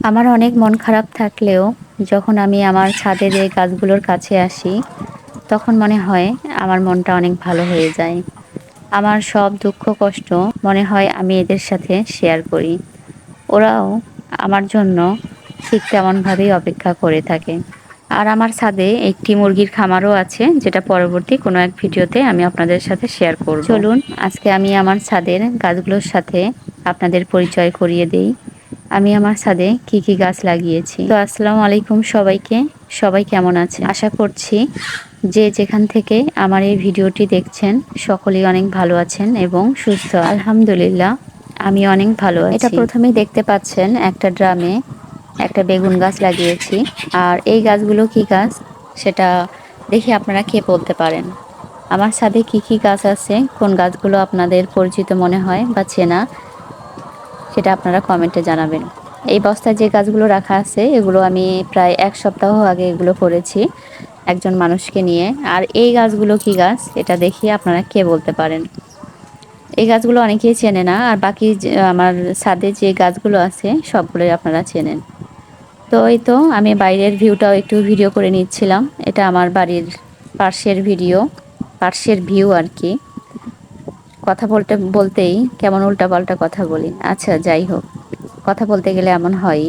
আমার অনেক মন খারাপ থাকলেও যখন আমি আমার ছাদের এই গাছগুলোর কাছে আসি, তখন মনে হয় আমার মনটা অনেক ভালো হয়ে যায়। আমার সব দুঃখ কষ্ট মনে হয় আমি এদের সাথে শেয়ার করি। ওরাও আমার জন্য ঠিক তেমনভাবেই অপেক্ষা করে থাকে। আর আমার ছাদে একটি মুরগির খামারও আছে, যেটা পরবর্তী কোনো এক ভিডিওতে আমি আপনাদের সাথে শেয়ার করব। চলুন, আজকে আমি আমার ছাদের গাছগুলোর সাথে আপনাদের পরিচয় করিয়ে দেই। আমি আমার ছাদে কি কি গাছ লাগিয়েছি। তো আসসালামু আলাইকুম সবাইকে। সবাই কেমন আছে আশা করছি যে যেখান থেকে আমার এই ভিডিওটি দেখছেন, সকলেই অনেক ভালো আছেন এবং সুস্থ। আলহামদুলিল্লাহ, আমি অনেক ভালো আছি। এটা প্রথমেই দেখতে পাচ্ছেন একটা ড্রামে একটা বেগুন গাছ লাগিয়েছি। আর এই গাছগুলো কি গাছ? সেটা দেখে আপনারা কে বলতে পারেন? আমার ছাদে কি কি গাছ আছে? কোন গাছগুলো আপনাদের পরিচিত মনে হয় বা চেনা? সেটা আপনারা কমেন্টে জানাবেন। এই বস্তায় যে গাছগুলো রাখা আছে, এগুলো আমি প্রায় এক সপ্তাহ আগে এগুলো করেছি একজন মানুষকে নিয়ে। আর এই গাছগুলো কি গাছ? এটা দেখিয়ে আপনারা কে বলতে পারেন। এই গাছগুলো অনেকেই চেনে না, আর বাকি আমার ছাদে যে গাছগুলো আছে, সবগুলোই আপনারা চেনেন। তো এই তো আমি বাইরের ভিউটাও একটু ভিডিও করে নিচ্ছিলাম। এটা আমার বাড়ির পার্শ্বের ভিডিও, পার্শ্বের ভিউ আর কি। কথা বলতে, বলতেই কেমন উল্টাপাল্টা কথা বলি। আচ্ছা যাই হোক। কথা বলতে গেলে এমন হয়ই,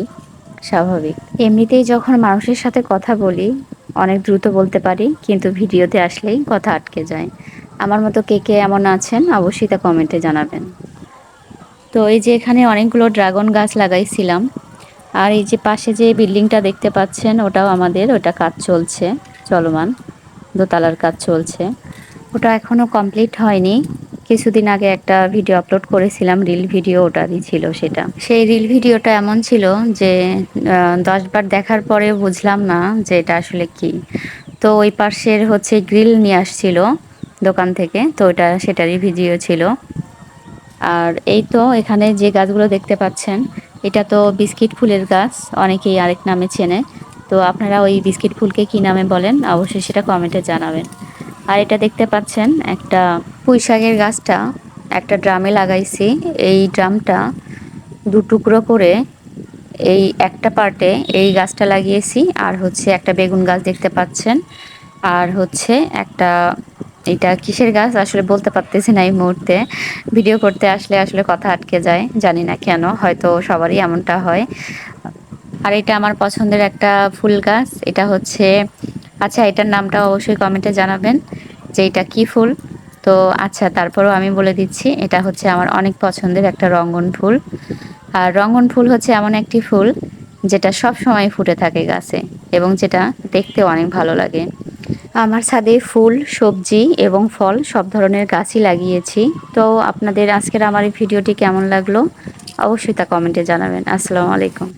স্বাভাবিক। এমনিতেই যখন মানুষের সাথে কথা বলি, অনেক দ্রুত বলতে পারি, কিন্তু ভিডিওতে আসলেই কথা আটকে যায়। আমার মতো কে কে এমন আছেন, অবশ্যই তা কমেন্টে জানাবেন। তো এই যে এখানে অনেকগুলো ড্রাগন গাছ লাগাইছিলাম, আর এই যে পাশে যে বিল্ডিংটা দেখতে পাচ্ছেন, ওটাও আমাদের, ওটা কাজ চলছে, চলমান, দোতলার কাজ চলছে। ওটা এখনও কমপ্লিট হয়নি। কিছুদিন আগে একটা ভিডিও আপলোড করেছিলাম রিল ভিডিও ওটারই ছিল সেটা। সেই রিল ভিডিওটা এমন ছিল যে দশবার দেখার পরে বুঝলাম না যে এটা আসলে কি। তো ওই পাশের হচ্ছে গ্রিল নিয়ে আসছিল দোকান থেকে, তো ওটা সেটারই ভিডিও ছিল। আর এই তো এখানে যে গাছগুলো দেখতে পাচ্ছেন, এটা তো বিস্কিট ফুলের গাছ, অনেকেই আরেক নামে চেনে। তো আপনারা ওই বিস্কিট ফুলকে কি নামে বলেন, অবশ্যই সেটা কমেন্টে জানাবেন। আর এটা দেখতে পাচ্ছেন একটা পুঁই শাকের গাছটা একটা ড্রামে লাগাইছি। এই ড্রামটা দু টুকরো করে এই একটা পার্টে এই গাছটা লাগিয়েছি। আর হচ্ছে একটা বেগুন গাছ দেখতে পাচ্ছেন। আর হচ্ছে একটা, এটা কিসের গাছ? আসলে বলতে পারতেছি না এই মুহূর্তে। ভিডিও করতে আসলে আসলে কথা আটকে যায়, জানি না কেন, হয়তো সবারই এমনটা হয়। আর এটা আমার পছন্দের একটা ফুল গাছ। এটা হচ্ছে আচ্ছা এটার নামটা অবশ্যই কমেন্টে জানাবেন যে এটা কী ফুল? তো আচ্ছা তারপরও আমি বলে দিচ্ছি, এটা হচ্ছে আমার অনেক পছন্দের একটা রঙ্গন ফুল। আর রঙ্গন ফুল হচ্ছে এমন একটি ফুল যেটা সব সময় ফুটে থাকে গাছে এবং যেটা দেখতে অনেক ভালো লাগে। আমার ছাদে ফুল, সবজি এবং ফল সব ধরনের গাছই লাগিয়েছি। তো আপনাদের আজকের আমার এই ভিডিওটি কেমন লাগল? অবশ্যই তা কমেন্টে জানাবেন। আসসালামু আলাইকুম।